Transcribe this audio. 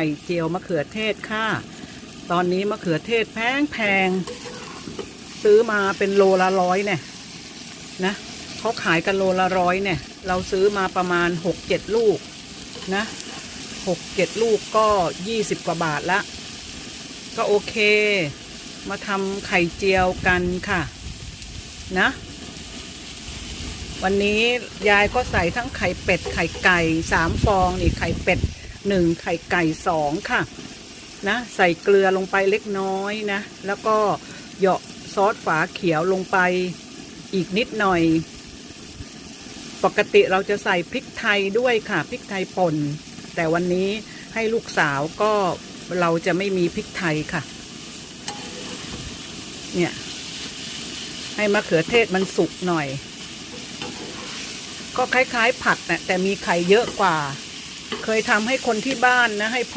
ไข่เจียวมะเขือเทศค่ะ ตอนนี้มะเขือเทศแพงแพง ซื้อมาเป็นโลละร้อยเนี่ยนะเขาขายกันโลละร้อยเนี่ย เราซื้อมาประมาณหกเจ็ดลูกนะหกเจ็ดลูกก็ยี่สิบกว่าบาทละ ก็โอเค มาทำไข่เจียวกันค่ะ นะ วันนี้ยายก็ใส่ทั้งไข่เป็ดไข่ไก่สามฟองนี่ไข่เป็ด หนึ่งไข่ไก่สองค่ะนะใส่เกลือลงไปเล็กน้อยนะ แล้วก็เหยาะซอสฝาเขียวลงไปอีกนิดหน่อย ปกติเราจะใส่พริกไทยด้วยค่ะพริกไทยป่น แต่วันนี้ให้ลูกสาวก็เราจะไม่มีพริกไทยค่ะ เนี่ย ให้มะเขือเทศมันสุกหน่อย ก็คล้ายๆผัดนะแต่มีไข่เยอะกว่า เคยทำให้คนที่บ้านนะให้พ่อ